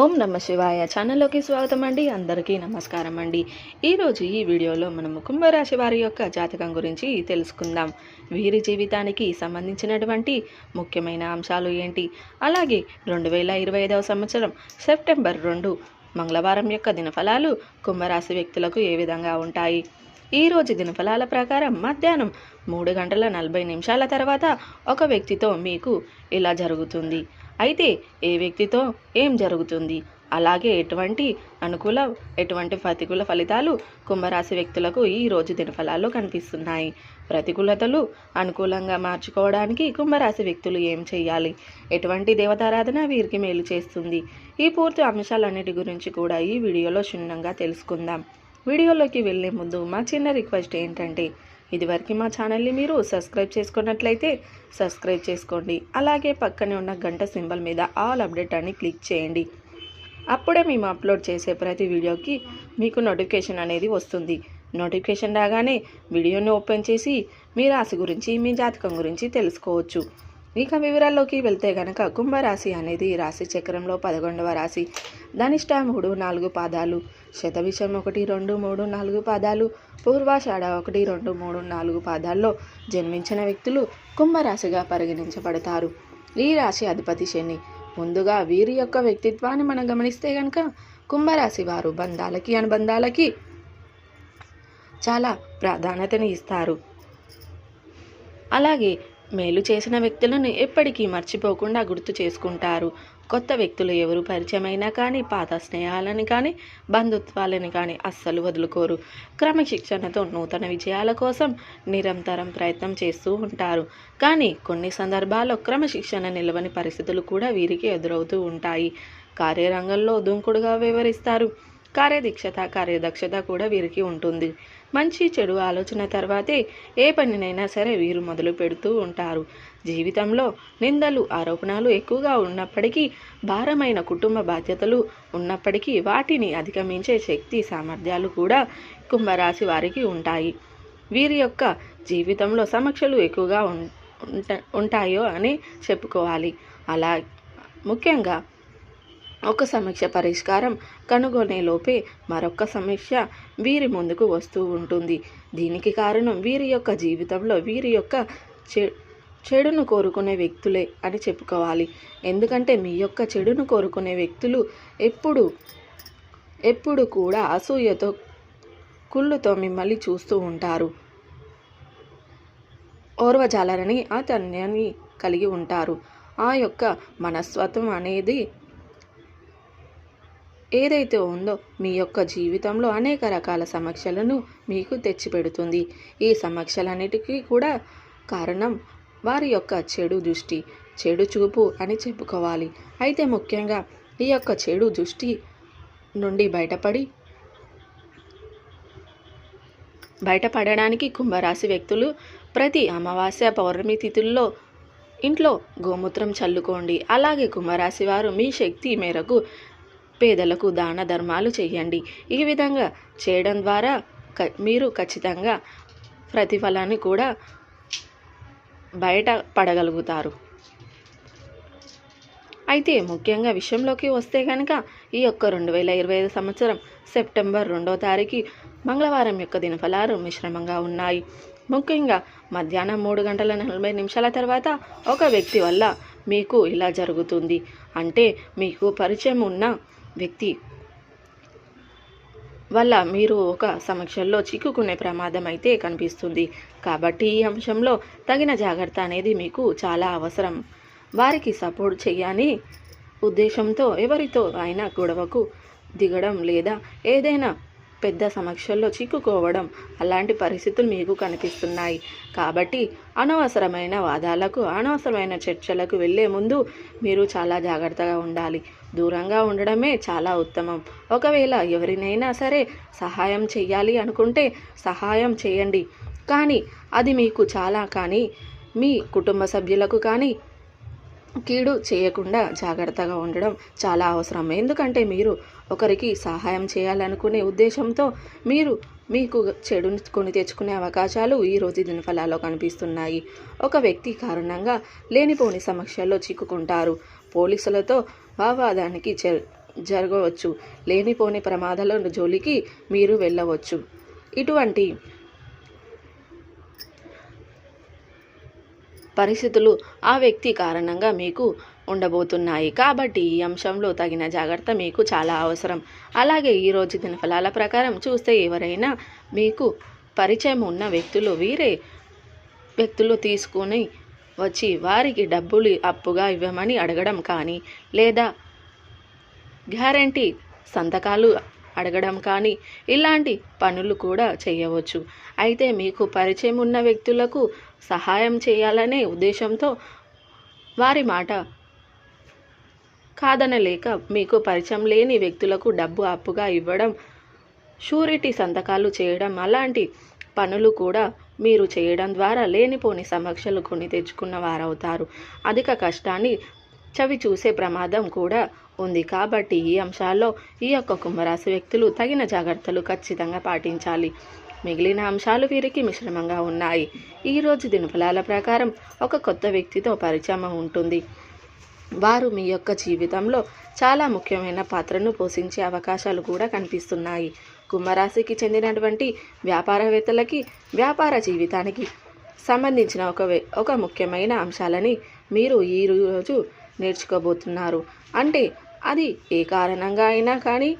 ఓం నమ శివాయ ఛానల్లోకి స్వాగతం అండి అందరికీ నమస్కారం అండి ఈరోజు ఈ వీడియోలో మనము కుంభరాశి వారి యొక్క జాతకం గురించి తెలుసుకుందాం. వీరి జీవితానికి సంబంధించినటువంటి ముఖ్యమైన అంశాలు ఏంటి? అలాగే రెండు వేల ఇరవై ఐదవ సంవత్సరం సెప్టెంబర్ రెండు మంగళవారం యొక్క దినఫలాలు కుంభరాశి వ్యక్తులకు ఏ విధంగా ఉంటాయి? ఈ రోజు దినఫలాల ప్రకారం మధ్యాహ్నం మూడు గంటల నలభై నిమిషాల తర్వాత ఒక వ్యక్తితో మీకు ఇలా జరుగుతుంది. అయితే ఏ వ్యక్తితో ఏం జరుగుతుంది? అలాగే ఎటువంటి అనుకూల ఎటువంటి ప్రతికూల ఫలితాలు కుంభరాశి వ్యక్తులకు ఈ రోజు దినఫలాల్లో కనిపిస్తున్నాయి? ప్రతికూలతలు అనుకూలంగా మార్చుకోవడానికి కుంభరాశి వ్యక్తులు ఏం చేయాలి? ఎటువంటి దేవతారాధన వీరికి మేలు చేస్తుంది? ఈ పూర్తి అంశాలన్నిటి గురించి కూడా ఈ వీడియోలో క్షుణ్ణంగా తెలుసుకుందాం. వీడియోలోకి వెళ్ళే ముందు మా చిన్న రిక్వెస్ట్ ఏంటంటే ఇదివరకు మా ఛానల్ని మీరు సబ్స్క్రైబ్ చేసుకున్నట్లయితే సబ్స్క్రైబ్ చేసుకోండి. అలాగే పక్కనే ఉన్న గంట సింబల్ మీద ఆల్ అప్డేట్ అని క్లిక్ చేయండి. అప్పుడే మేము అప్లోడ్ చేసే ప్రతి వీడియోకి మీకు నోటిఫికేషన్ అనేది వస్తుంది. నోటిఫికేషన్ రాగానే వీడియోని ఓపెన్ చేసి మీ రాశి గురించి మీ జాతకం గురించి తెలుసుకోవచ్చు. ఇక వివరాల్లోకి వెళ్తే గనక కుంభరాశి అనేది రాశి చక్రంలో పదకొండవ రాశి. ధనిష్ట మూడు నాలుగు పాదాలు. శతవిషం ఒకటి రెండు మూడు నాలుగు పాదాలు. పూర్వాషాఢ ఒకటి రెండు మూడు నాలుగు పాదాల్లో జన్మించిన వ్యక్తులు కుంభరాశిగా పరిగణించబడతారు. ఈ రాశి అధిపతి శని. ముందుగా వీరి యొక్క వ్యక్తిత్వాన్ని మనం గమనిస్తే కనుక కుంభరాశి వారు బంధాలకి అనుబంధాలకి చాలా ప్రాధాన్యతని ఇస్తారు. అలాగే మేలు చేసిన వ్యక్తులను ఎప్పటికీ మర్చిపోకుండా గుర్తు చేసుకుంటారు. కొత్త వ్యక్తులు ఎవరు పరిచయమైనా కానీ పాత స్నేహాలని కానీ బంధుత్వాలని కానీ అస్సలు వదులుకోరు. క్రమశిక్షణతో నూతన విజయాల కోసం నిరంతరం ప్రయత్నం చేస్తూ ఉంటారు. కానీ కొన్ని సందర్భాల్లో క్రమశిక్షణ నిలవని పరిస్థితులు కూడా వీరికి ఎదురవుతూ ఉంటాయి. కార్యరంగంలో దుంకుడుగా వివరిస్తారు కార్యదీక్షత కార్యదక్షత కూడా వీరికి ఉంటుంది. మంచి చెడు ఆలోచన తర్వాతే ఏ పనినైనా సరే వీరు మొదలు పెడుతూ ఉంటారు. జీవితంలో నిందలు ఆరోపణలు ఎక్కువగా ఉన్నప్పటికీ భారమైన కుటుంబ బాధ్యతలు ఉన్నప్పటికీ వాటిని అధిగమించే శక్తి సామర్థ్యాలు కూడా కుంభరాశి వారికి ఉంటాయి. వీరి యొక్క జీవితంలో సమస్యలు ఎక్కువగా ఉం- ఉంటాయో అని చెప్పుకోవాలి. అలా ముఖ్యంగా ఒక సమస్య పరిష్కారం కనుగొనే లోపే మరొక సమస్య వీరి ముందుకు వస్తూ ఉంటుంది. దీనికి కారణం వీరి యొక్క జీవితంలో వీరి యొక్క చె చెడును కోరుకునే వ్యక్తులే అని చెప్పుకోవాలి. ఎందుకంటే మీ యొక్క చెడును కోరుకునే వ్యక్తులు ఎప్పుడు ఎప్పుడు కూడా అసూయతో కుళ్ళుతో మిమ్మల్ని చూస్తూ ఉంటారు. ఓర్వజాలరని అతన్యని కలిగి ఉంటారు. ఆ యొక్క మనస్తత్వం అనేది ఏదైతే ఉందో మీ యొక్క జీవితంలో అనేక రకాల సమస్యలను మీకు తెచ్చిపెడుతుంది. ఈ సమస్యలన్నిటికీ కూడా కారణం వారి యొక్క చెడు దృష్టి చెడు చూపు అని చెప్పుకోవాలి. అయితే ముఖ్యంగా ఈ యొక్క చెడు దృష్టి నుండి బయటపడి బయటపడడానికి కుంభరాశి వ్యక్తులు ప్రతి అమావాస్య పౌర్ణమి తిథుల్లో ఇంట్లో గోమూత్రం చల్లుకోండి. అలాగే కుంభరాశి వారు మీ శక్తి మేరకు పేదలకు దాన ధర్మాలు చేయండి. ఈ విధంగా చేయడం ద్వారా క- మీరు ఖచ్చితంగా ప్రతిఫలాన్ని కూడా బయట పడగలుగుతారు. అయితే ముఖ్యంగా విషయంలోకి వస్తే కనుక ఈ యొక్క రెండు వేల ఇరవై ఐదు సంవత్సరం సెప్టెంబర్ రెండో తారీఖు మంగళవారం యొక్క దినఫలాలు మిశ్రమంగా ఉన్నాయి. ముఖ్యంగా మధ్యాహ్నం మూడు గంటల నలభై నిమిషాల తర్వాత ఒక వ్యక్తి వల్ల మీకు ఇలా జరుగుతుంది. అంటే మీకు పరిచయం ఉన్న వ్యక్తి వల్ల మీరు ఒక సమీక్షల్లో చిక్కుకునే ప్రమాదం అయితే కనిపిస్తుంది. కాబట్టి ఈ అంశంలో తగిన జాగ్రత్త అనేది మీకు చాలా అవసరం. వారికి సపోర్ట్ చేయని ఉద్దేశంతో ఎవరితో అయినా గొడవకు దిగడం లేదా ఏదైనా పెద్ద సమస్యల్లో చిక్కుకోవడం అలాంటి పరిస్థితులు మీకు కనిపిస్తున్నాయి. కాబట్టి అనవసరమైన వాదాలకు అనవసరమైన చర్చలకు వెళ్ళే ముందు మీరు చాలా జాగ్రత్తగా ఉండాలి. దూరంగా ఉండడమే చాలా ఉత్తమం. ఒకవేళ ఎవరినైనా సరే సహాయం చేయాలి అనుకుంటే సహాయం చేయండి. కానీ అది మీకు చాలా కానీ మీ కుటుంబ సభ్యులకు కానీ కీడు చేయకుండా జాగ్రత్తగా ఉండడం చాలా అవసరం ఎందుకంటే మీరు ఒకరికి సహాయం చేయాలనుకునే ఉద్దేశంతో మీరు మీకు చెడు కొని తెచ్చుకునే అవకాశాలు ఈ రోజు దినఫలాల్లో కనిపిస్తున్నాయి. ఒక వ్యక్తి కారణంగా లేనిపోని సమస్యల్లో చిక్కుకుంటారు. పోలీసులతో వావాదానికి జరగవచ్చు. లేనిపోని ప్రమాదాల జోలికి మీరు వెళ్ళవచ్చు. ఇటువంటి పరిస్థితులు ఆ వ్యక్తి కారణంగా మీకు ఉండబోతున్నాయి. కాబట్టి ఈ అంశంలో తగిన జాగ్రత్త మీకు చాలా అవసరం. అలాగే ఈరోజు దినఫలాల ప్రకారం చూస్తే ఎవరైనా మీకు పరిచయం ఉన్న వ్యక్తులు వీరే వ్యక్తులు తీసుకుని వచ్చి వారికి డబ్బులు అప్పుగా ఇవ్వమని అడగడం కానీ లేదా గ్యారంటీ సంతకాలు అడగడం కానీ ఇలాంటి పనులు కూడా చేయవచ్చు. అయితే మీకు పరిచయం ఉన్న వ్యక్తులకు సహాయం చేయాలనే ఉద్దేశంతో వారి మాట కాదనలేక మీకు పరిచయం లేని వ్యక్తులకు డబ్బు అప్పుగా ఇవ్వడం షూరిటీ సంతకాలు చేయడం అలాంటి పనులు కూడా మీరు చేయడం ద్వారా లేనిపోని సమక్షలు కొని తెచ్చుకున్న వారవుతారు. అధిక కష్టాన్ని చవి చూసే ప్రమాదం కూడా ఉంది కాబట్టి ఈ అంశాల్లో ఈ యొక్క కుంభరాశి వ్యక్తులు తగిన జాగ్రత్తలు ఖచ్చితంగా పాటించాలి. మిగిలిన అంశాలు వీరికి మిశ్రమంగా ఉన్నాయి. ఈరోజు దినఫలాల ప్రకారం ఒక కొత్త వ్యక్తితో పరిచయం ఉంటుంది. వారు మీ యొక్క జీవితంలో చాలా ముఖ్యమైన పాత్రను పోషించే అవకాశాలు కూడా కనిపిస్తున్నాయి. కుంభరాశికి చెందినటువంటి వ్యాపారవేత్తలకి వ్యాపార జీవితానికి సంబంధించిన ఒక ఒక ముఖ్యమైన అంశాలని మీరు ఈరోజు నేర్చుకోబోతున్నారు. అంటే అది ఏ కారణంగా అయినా కానీ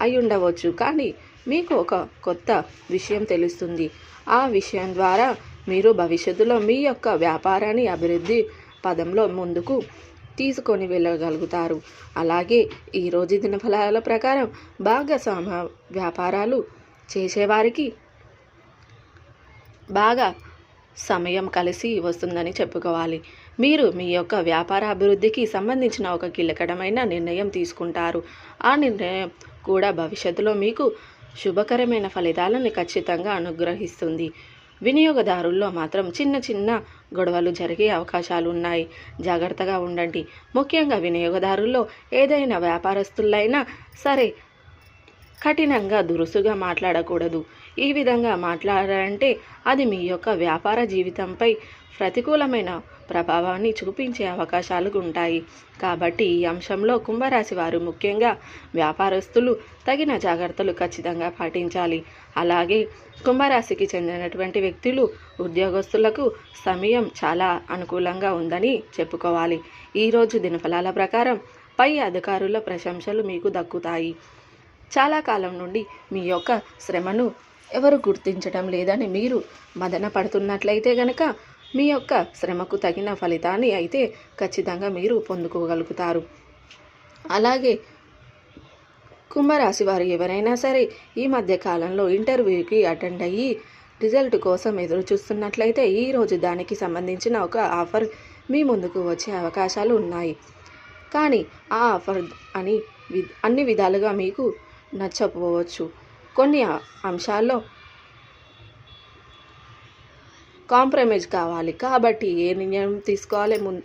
అయి ఉండవచ్చు. కానీ మీకు ఒక కొత్త విషయం తెలుస్తుంది. ఆ విషయం ద్వారా మీరు భవిష్యత్తులో మీ యొక్క వ్యాపారాన్ని అభివృద్ధి పదంలో ముందుకు తీసుకొని వెళ్ళగలుగుతారు. అలాగే ఈరోజు దినఫలాల ప్రకారం భాగస్వామ వ్యాపారాలు చేసేవారికి బాగా సమయం కలిసి వస్తుందని చెప్పుకోవాలి. మీరు మీ యొక్క వ్యాపార అభివృద్ధికి సంబంధించిన ఒక కీలకమైన నిర్ణయం తీసుకుంటారు. ఆ నిర్ణయం కూడా భవిష్యత్తులో మీకు శుభకరమైన ఫలితాలను ఖచ్చితంగా అనుగ్రహిస్తుంది. వినియోగదారుల్లో మాత్రం చిన్న చిన్న గొడవలు జరిగే అవకాశాలు ఉన్నాయి జాగ్రత్తగా ఉండండి. ముఖ్యంగా వినియోగదారుల్లో ఏదైనా వ్యాపారస్తులైనా సరే కఠినంగా దురుసుగా మాట్లాడకూడదు. ఈ విధంగా మాట్లాడాలంటే అది మీ యొక్క వ్యాపార జీవితంపై ప్రతికూలమైన ప్రభావాన్ని చూపించే అవకాశాలు ఉంటాయి. కాబట్టి ఈ అంశంలో కుంభరాశి వారు ముఖ్యంగా వ్యాపారస్తులు తగిన జాగ్రత్తలు ఖచ్చితంగా పాటించాలి. అలాగే కుంభరాశికి చెందినటువంటి వ్యక్తులు ఉద్యోగస్తులకు సమయం చాలా అనుకూలంగా ఉందని చెప్పుకోవాలి. ఈరోజు దినఫలాల ప్రకారం పై అధికారుల ప్రశంసలు మీకు దక్కుతాయి. చాలా కాలం నుండి మీ యొక్క శ్రమను ఎవరు గుర్తించడం లేదని మీరు మదన పడుతున్నట్లయితే గనక మీ యొక్క శ్రమకు తగిన ఫలితాన్ని అయితే ఖచ్చితంగా మీరు పొందుకోగలుగుతారు. అలాగే కుంభరాశి వారు ఎవరైనా సరే ఈ మధ్య కాలంలో ఇంటర్వ్యూకి అటెండ్ అయ్యి రిజల్ట్ కోసం ఎదురు చూస్తున్నట్లయితే ఈరోజు దానికి సంబంధించిన ఒక ఆఫర్ మీ ముందుకు వచ్చే అవకాశాలు ఉన్నాయి. కానీ ఆ ఆఫర్ అని వి అన్ని విధాలుగా మీకు నచ్చకపోవచ్చు కొన్ని అంశాల్లో కాంప్రమైజ్ కావాలి. కాబట్టి ఏ నిర్ణయం తీసుకోవాలి? ముందు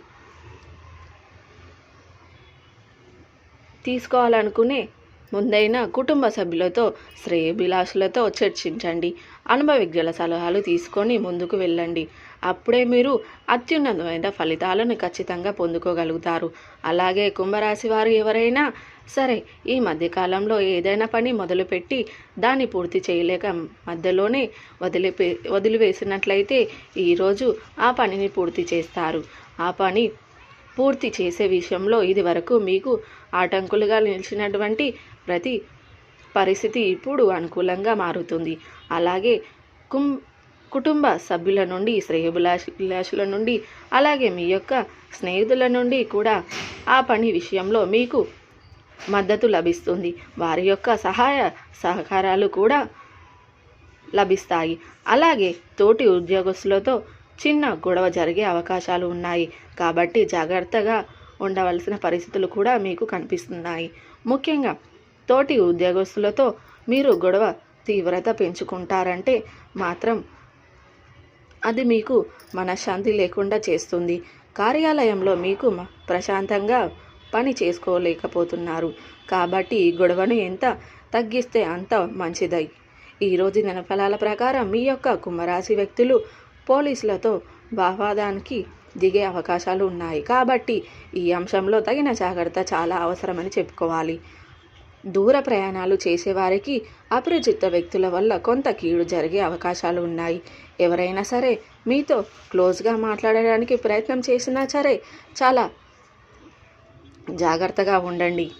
తీసుకోవాలనుకునే ముందైనా కుటుంబ సభ్యులతో శ్రేయభిలాషులతో చర్చించండి. అనుభవజ్ఞుల సలహాలు తీసుకొని ముందుకు వెళ్ళండి. అప్పుడే మీరు అత్యున్నతమైన ఫలితాలను ఖచ్చితంగా పొందుకోగలుగుతారు. అలాగే కుంభరాశి వారు ఎవరైనా సరే ఈ మధ్యకాలంలో ఏదైనా పని మొదలుపెట్టి దాన్ని పూర్తి చేయలేక మధ్యలోనే వదిలిపే వదిలివేసినట్లయితే ఈరోజు ఆ పనిని పూర్తి చేస్తారు. ఆ పని పూర్తి చేసే విషయంలో ఇది వరకు మీకు ఆటంకులుగా నిలిచినటువంటి ప్రతి పరిస్థితి ఇప్పుడు అనుకూలంగా మారుతుంది. అలాగే కుం కుటుంబ సభ్యుల నుండి శ్రేయభిలాషుల నుండి అలాగే మీ యొక్క స్నేహితుల నుండి కూడా ఆ పని విషయంలో మీకు మద్దతు లభిస్తుంది. వారి యొక్క సహాయ సహకారాలు కూడా లభిస్తాయి. అలాగే తోటి ఉద్యోగస్తులతో చిన్న గొడవ జరిగే అవకాశాలు ఉన్నాయి. కాబట్టి జాగ్రత్తగా ఉండవలసిన పరిస్థితులు కూడా మీకు కనిపిస్తున్నాయి. ముఖ్యంగా తోటి ఉద్యోగస్తులతో మీరు గొడవ తీవ్రత పెంచుకుంటారంటే మాత్రం అది మీకు మనశ్శాంతి లేకుండా చేస్తుంది. కార్యాలయంలో మీకు ప్రశాంతంగా పని చేసుకోలేకపోతున్నారు. కాబట్టి ఈ గొడవను ఎంత తగ్గిస్తే అంత మంచిదై. ఈరోజు దినఫలాల ప్రకారం మీ యొక్క కుంభరాశి వ్యక్తులు పోలీసులతో భావాదానికి దిగే అవకాశాలు ఉన్నాయి. కాబట్టి ఈ అంశంలో తగిన జాగ్రత్త చాలా అవసరమని చెప్పుకోవాలి. దూర ప్రయాణాలు చేసేవారికి అపరిచిత వ్యక్తుల వల్ల కొంత కీడు జరిగే అవకాశాలు ఉన్నాయి. ఎవరైనా సరే మీతో క్లోజ్గా మాట్లాడడానికి ప్రయత్నం చేసినా సరే చాలా జాగ్రత్తగా ఉండండి.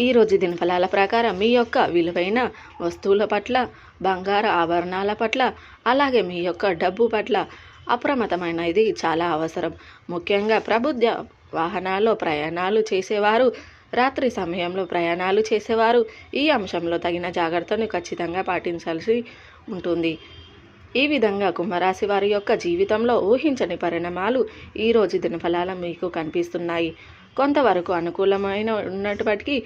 ఈరోజు దినఫలాల ప్రకారం మీ యొక్క విలువైన వస్తువుల పట్ల బంగారు ఆభరణాల పట్ల అలాగే మీ యొక్క డబ్బు పట్ల అప్రమత్తమైనది చాలా అవసరం. ముఖ్యంగా ప్రభుత్వ వాహనాల్లో ప్రయాణాలు చేసేవారు రాత్రి సమయంలో ప్రయాణాలు చేసేవారు. ఈ అంశంలో తగిన జాగ్రత్తను ఖచ్చితంగా పాటించాల్సి ఉంటుంది. ఈ విధంగా కుంభరాశి వారి యొక్క జీవితంలో ఊహించని పరిణామాలు ఈరోజు దినఫలాల మీకు కనిపిస్తున్నాయి. కొంతవరకు అనుకూలమైన ఉన్నప్పటికీ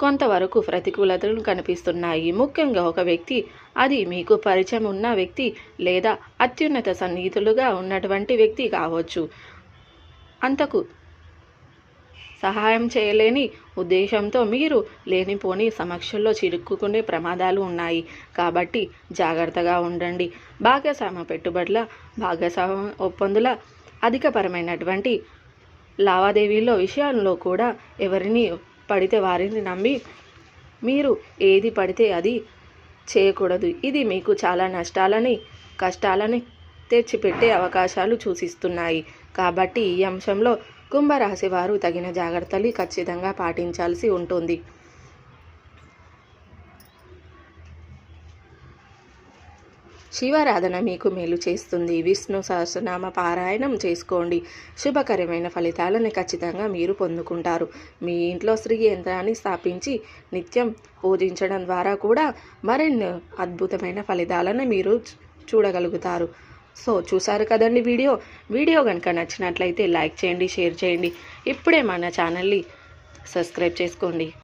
కొంతవరకు ప్రతికూలతలు కనిపిస్తున్నాయి. ముఖ్యంగా ఒక వ్యక్తి అది మీకు పరిచయం ఉన్న వ్యక్తి లేదా అత్యున్నత సన్నిహితులుగా ఉన్నటువంటి వ్యక్తి కావచ్చు. అంతకు సహాయం చేయలేని ఉద్దేశంతో మీరు లేనిపోని సమక్షంలో చిరుక్కుకునే ప్రమాదాలు ఉన్నాయి. కాబట్టి జాగ్రత్తగా ఉండండి. భాగస్వామ్య పెట్టుబడుల భాగస్వామ్య ఒప్పందుల అధికపరమైనటువంటి లావాదేవీల్లో విషయాల్లో కూడా ఎవరిని పడితే వారిని నమ్మి మీరు ఏది పడితే అది చేయకూడదు. ఇది మీకు చాలా నష్టాలని కష్టాలని తెచ్చిపెట్టే అవకాశాలు సూచిస్తున్నాయి. కాబట్టి ఈ అంశంలో కుంభరాశి వారు తగిన జాగ్రత్తలు ఖచ్చితంగా పాటించాల్సి ఉంటుంది. శివారాధన మీకు మేలు చేస్తుంది. విష్ణు సహస్రనామ పారాయణం చేసుకోండి. శుభకరమైన ఫలితాలను ఖచ్చితంగా మీరు పొందుకుంటారు. మీ ఇంట్లో శ్రీ యంత్రాన్ని స్థాపించి నిత్యం పూజించడం ద్వారా కూడా మరిన్ని అద్భుతమైన ఫలితాలను మీరు చూడగలుగుతారు. సో చూసారు కదండి వీడియో. వీడియో కనుక నచ్చినట్లయితే లైక్ చేయండి షేర్ చేయండి. ఇప్పుడే మన ఛానల్ని సబ్స్క్రైబ్ చేసుకోండి.